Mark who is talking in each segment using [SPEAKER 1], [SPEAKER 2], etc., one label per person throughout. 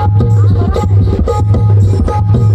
[SPEAKER 1] Thank you.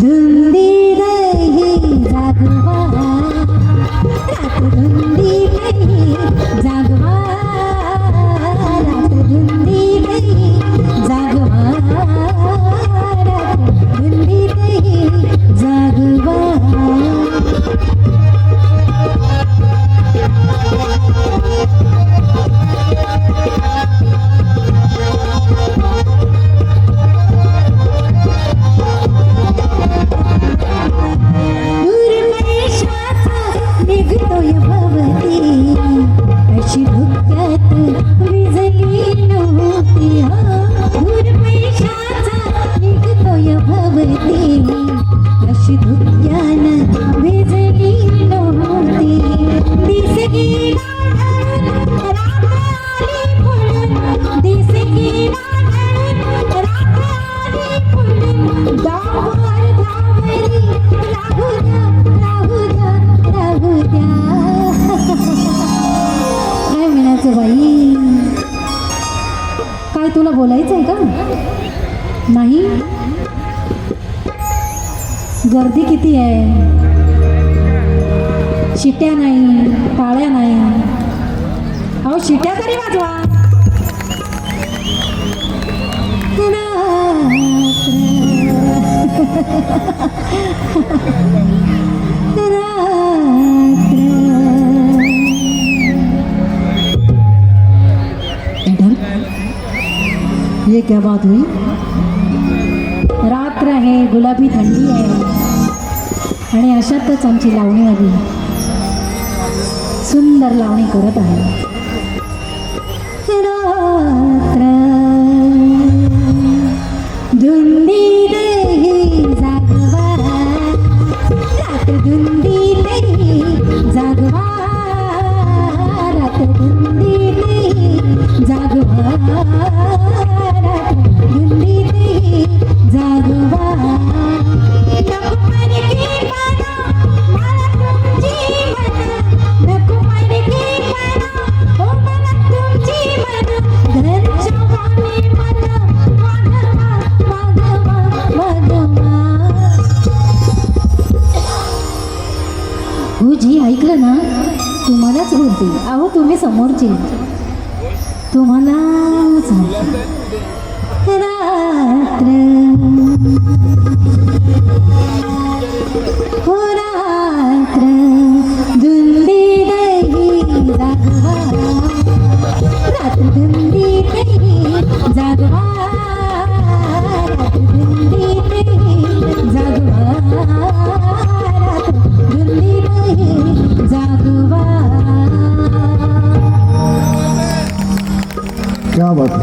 [SPEAKER 1] धुंदी रही जागवा रात धुंदी का? नाही गर्दी किती आहे? शिट्या नाही पाळ्या नाही. अहो शिट्या तरी वाजवा. ये क्या बात हुई? रात्र आहे गुलाबी थंडी आहे आणि अशातच आमची लावणी आली. सुंदर लावणी करत आहे. भाऊजी ऐकलं ना? तुम्हालाच बोलते. अहो तुम्ही समोरचे. तुम्हाला रात्र.